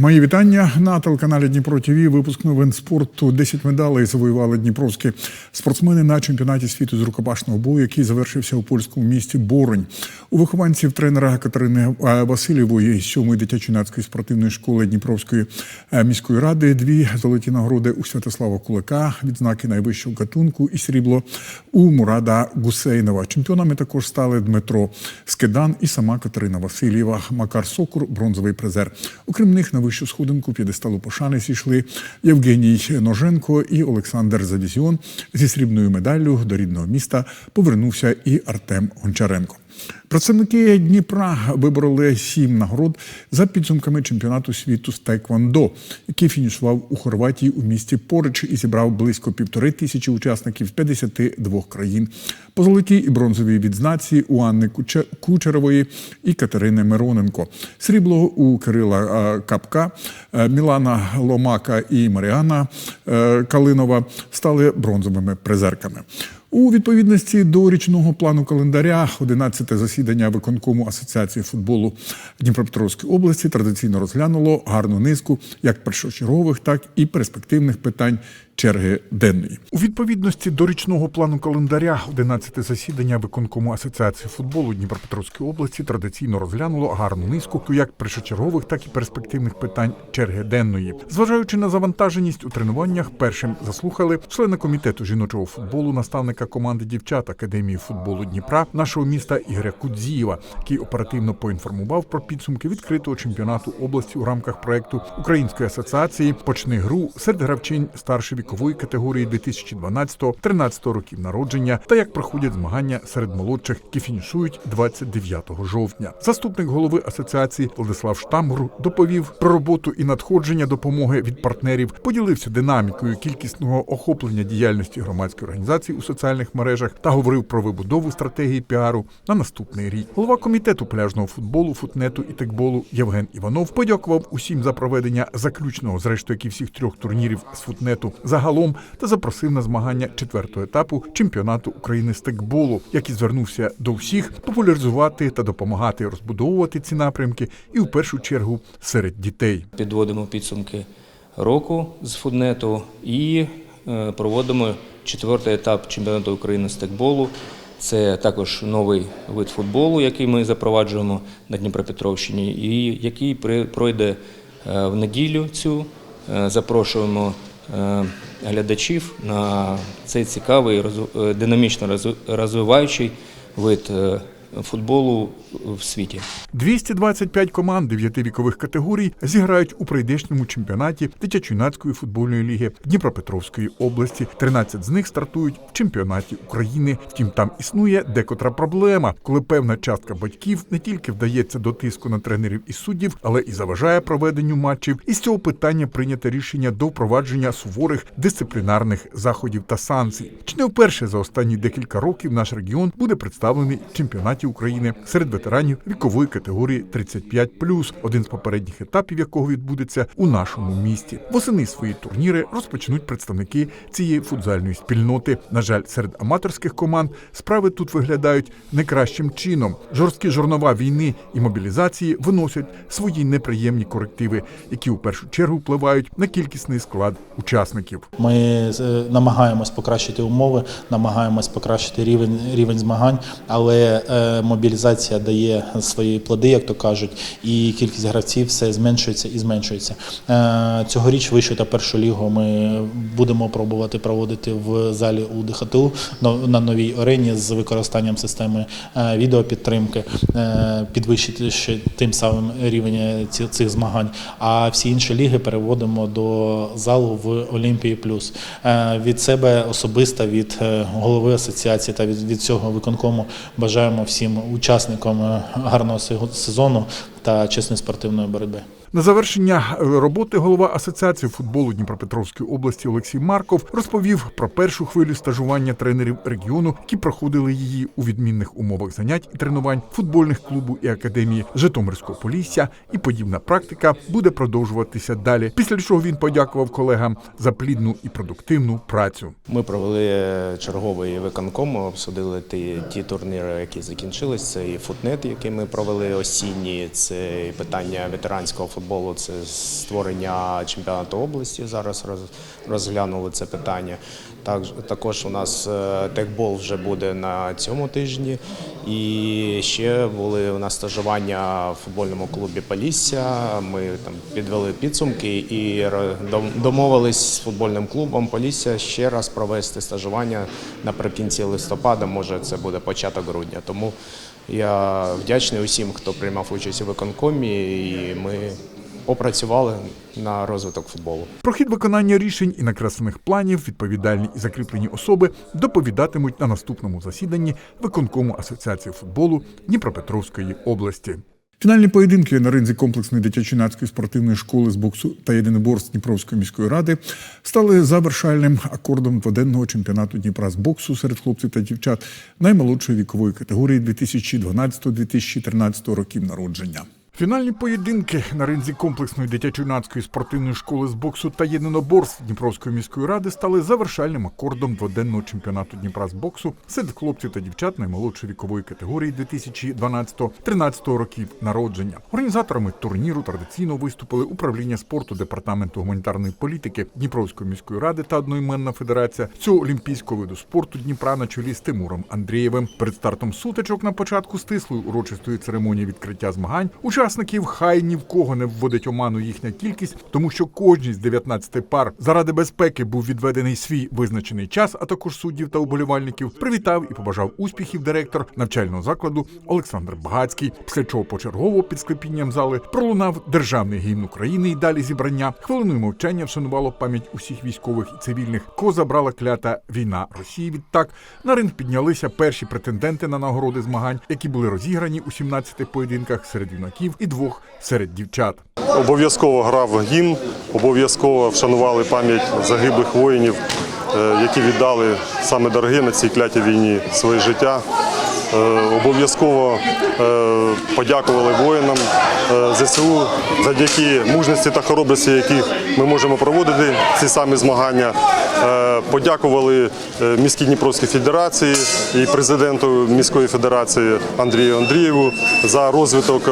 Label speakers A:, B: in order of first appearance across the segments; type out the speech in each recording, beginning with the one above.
A: Мої вітання на телеканалі Дніпро ТВ. Випуск новин спорту. 10 медалей завоювали дніпровські спортсмени на чемпіонаті світу з рукопашного бою, який завершився у польському місті Боронь. У вихованців тренера Катерини е, Васильєвої 7-ї дитячо-юнацької спортивної школи Дніпровської е, міської ради дві золоті нагороди у Святослава Кулика, відзнаки найвищого гатунку і срібло у Мурада Гусейнова. Чемпіонами також стали Дмитро Скидан і сама Катерина Васильєва. Макар Сокур, бронзовий призер. Окрім них на вищу сходинку п'єдесталу пошани зійшли Євгеній Ноженко і Олександр Завізіон. Зі срібною медаллю до рідного міста повернувся і Артем Гончаренко. Представники Дніпра вибороли сім нагород за підсумками чемпіонату світу з Тайквондо, який фінішував у Хорватії у місті Порич і зібрав близько півтори тисячі учасників з 52 країн. По золотій і бронзовій відзнаці у Анни Кучерової і Катерини Мироненко. Срібло у Кирила е, Капка, е, Мілана Ломака і Маріана е, Калинова стали бронзовими призерками. У відповідності до річного плану календаря 11-те засідання виконкому асоціації футболу Дніпропетровської області традиційно розглянуло гарну низку як першочергових, так і перспективних питань черги денної. У відповідності до річного плану календаря 11-те засідання виконкому асоціації футболу Дніпропетровської області традиційно розглянуло гарну низку як першочергових, так і перспективних питань черги денної. Зважаючи на завантаженість у тренуваннях, першим заслухали члена комітету жіночого футболу, наставника команди дівчат Академії футболу Дніпра нашого міста Ігоря Кудзієва, який оперативно поінформував про підсумки відкритого чемпіонату області у рамках проекту Української асоціації Почни гру серед гравчинь старшої вікової категорії 2012-13 років народження та як проходять змагання серед молодших, які фінішують 29 жовтня. Заступник голови асоціації Владислав Штамгру доповів про роботу і надходження допомоги від партнерів, поділився динамікою кількісного охоплення діяльності громадської організації у соціальних мережах та говорив про вибудову стратегії піару на наступний рік. Голова комітету пляжного футболу, футнету і текболу Євген Іванов подякував усім за проведення заключного, зрештою, як і всіх трьох турнірів з футнету загалом та запросив на змагання четвертого етапу чемпіонату України з текболу, який звернувся до всіх популяризувати та допомагати розбудовувати ці напрямки, і в першу чергу серед дітей.
B: Підводимо підсумки року з фуднету і е, проводимо четвертий етап чемпіонату України з текболу. Це також новий вид футболу, який ми запроваджуємо на Дніпропетровщині, і який пройде е, в неділю цю. Е, Запрошуємо глядачів на цей цікавий, е, динамічно розвиваючий вид е, футболу в світі.
A: 225 команд дев'яти вікових категорій зіграють у прийдешньому чемпіонаті дитячо-юнацької футбольної ліги Дніпропетровської області. 13 з них стартують в чемпіонаті України. Втім, там існує декотра проблема, коли певна частка батьків не тільки вдається до тиску на тренерів і суддів, але і заважає проведенню матчів. І з цього питання прийнято рішення до впровадження суворих дисциплінарних заходів та санкцій. Чи не вперше за останні декілька років наш регіон буде представлений в чемпіонаті України серед ветеранів вікової категорії 35+, один з попередніх етапів якого відбудеться у нашому місті. Восени свої турніри розпочнуть представники цієї футзальної спільноти. На жаль, серед аматорських команд справи тут виглядають не кращим чином. Жорсткі жорнова війни і мобілізації виносять свої неприємні корективи, які у першу чергу впливають на кількісний склад учасників.
C: Ми е, намагаємось покращити умови, намагаємось покращити рівень, рівень змагань, але е, мобілізація дає свої плоди, як то кажуть, і кількість гравців все зменшується і зменшується. Е, цьогоріч вищу та першу лігу ми будемо пробувати проводити в залі у ДХТУ на новій арені з використанням системи е, відеопідтримки, е, підвищити ще тим самим рівень цих змагань. А всі інші ліги переводимо до залу в Олімпії Плюс. Від себе особисто, від голови асоціації та від цього виконкому бажаємо всім учасникам е, гарного се- сезону та чесної спортивної боротьби.
A: На завершення роботи голова Асоціації футболу Дніпропетровської області Олексій Марков розповів про першу хвилю стажування тренерів регіону, які проходили її у відмінних умовах занять і тренувань футбольних клубу і академії Житомирського Полісся. І подібна практика буде продовжуватися далі. Після чого він подякував колегам за плідну і продуктивну працю.
D: Ми провели черговий виконком, обсудили ті, ті турніри, які закінчились. Це і футнет, який ми провели осінні, це і питання ветеранського футболу, це створення чемпіонату області. Зараз розглянули це питання. Так, також у нас е, текбол вже буде на цьому тижні. І ще були у нас стажування в футбольному клубі Полісся. Ми там підвели підсумки і домовились з футбольним клубом Полісся ще раз провести стажування наприкінці листопада. Може, це буде початок грудня. Тому я вдячний усім, хто приймав участь у виконкомі, і ми опрацювали на розвиток футболу.
A: Про хід виконання рішень і накреслених планів відповідальні і закріплені особи доповідатимуть на наступному засіданні виконкому асоціації футболу Дніпропетровської області. Фінальні поєдинки на ринзі комплексної дитячо-юнацької спортивної школи з боксу та єдиноборств Дніпровської міської ради стали завершальним акордом дводенного чемпіонату Дніпра з боксу серед хлопців та дівчат наймолодшої вікової категорії 2012-2013 років народження. Фінальні поєдинки на ринзі комплексної дитячо-юнацької спортивної школи з боксу та єдиноборств Дніпровської міської ради стали завершальним акордом дводенного чемпіонату Дніпра з боксу серед хлопців та дівчат наймолодшої вікової категорії 2012-13 років народження. Організаторами турніру традиційно виступили управління спорту департаменту гуманітарної політики Дніпровської міської ради та одноіменна федерація цього олімпійського виду спорту Дніпра на чолі з Тимуром Андрієвим. Перед стартом сутичок на початку стислої урочистої церемонії відкриття змагань учасників хай ні в кого не вводить оману їхня кількість, тому що кожній з 19 пар заради безпеки був відведений свій визначений час, а також суддів та уболівальників. Привітав і побажав успіхів директор навчального закладу Олександр Багацький. Після чого почергово під склепінням зали пролунав державний гімн України і далі зібрання. Хвилиною мовчання вшанувало пам'ять усіх військових і цивільних, кого забрала клята війна Росії. Відтак на ринг піднялися перші претенденти на нагороди змагань, які були розіграні у 17 поєдинках серед юнаків і двох серед дівчат.
E: Обов'язково грав гімн, обов'язково вшанували пам'ять загиблих воїнів, е, які віддали саме дороги на цій клятій війні своє життя. Е, Обов'язково е, подякували воїнам е, ЗСУ завдяки мужності та хоробрості, яких ми можемо проводити ці самі змагання. Подякували міській Дніпровській федерації і президенту міської федерації Андрію Андрієву за розвиток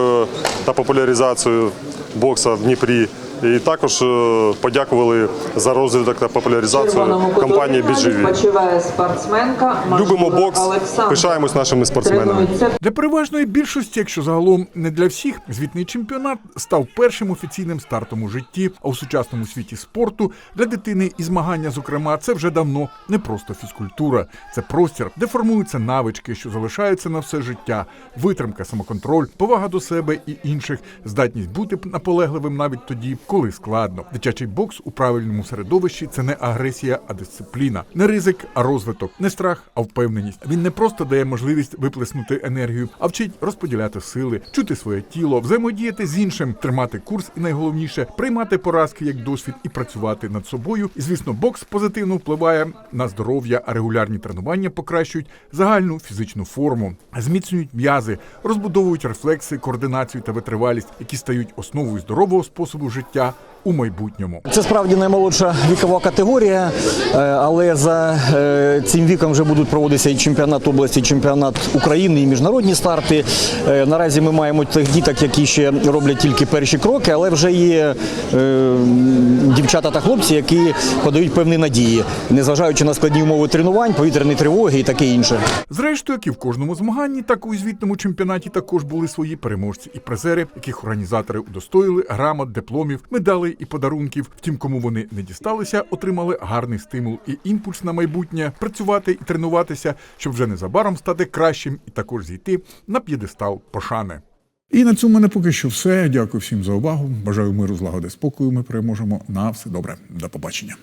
E: та популяризацію бокса в Дніпрі. І також е, подякували за розвиток та популяризацію компанії «Біживі».
F: Спортсменка
E: Любимо бокс, пишаємось нашими спортсменами.
A: Для переважної більшості, якщо загалом не для всіх, звітний чемпіонат став першим офіційним стартом у житті. А у сучасному світі спорту для дитини і змагання, зокрема, це вже давно не просто фізкультура, це простір, де формуються навички, що залишаються на все життя, витримка, самоконтроль, повага до себе і інших, здатність бути наполегливим навіть тоді, коли складно. Дитячий бокс у правильному середовищі це не агресія, а дисципліна, не ризик, а розвиток, не страх, а впевненість. Він не просто дає можливість виплеснути енергію, а вчить розподіляти сили, чути своє тіло, взаємодіяти з іншим, тримати курс і найголовніше приймати поразки як досвід і працювати над собою. І звісно, бокс позитивно впливає на здоров'я, а регулярні тренування покращують загальну фізичну форму, зміцнюють м'язи, розбудовують рефлекси, координацію та витривалість, які стають основою здорового способу життя ja у майбутньому.
G: Це справді наймолодша вікова категорія, е, але за е, цим віком вже будуть проводитися і чемпіонат області, і чемпіонат України, і міжнародні старти. Е, Наразі ми маємо тих діток, які ще роблять тільки перші кроки, але вже є дівчата та хлопці, які подають певні надії, незважаючи на складні умови тренувань, повітряні тривоги і таке інше.
A: Зрештою, як і в кожному змаганні, так і у звітному чемпіонаті також були свої переможці і призери, яких організатори удостоїли грамот, дипломів, медалей і подарунків. Втім, кому вони не дісталися, отримали гарний стимул і імпульс на майбутнє працювати і тренуватися, щоб вже незабаром стати кращим і також зійти на п'єдестал пошани. І на цьому мене поки що все. Дякую всім за увагу. Бажаю миру, злагоди, спокою. Ми переможемо. На все добре. До побачення.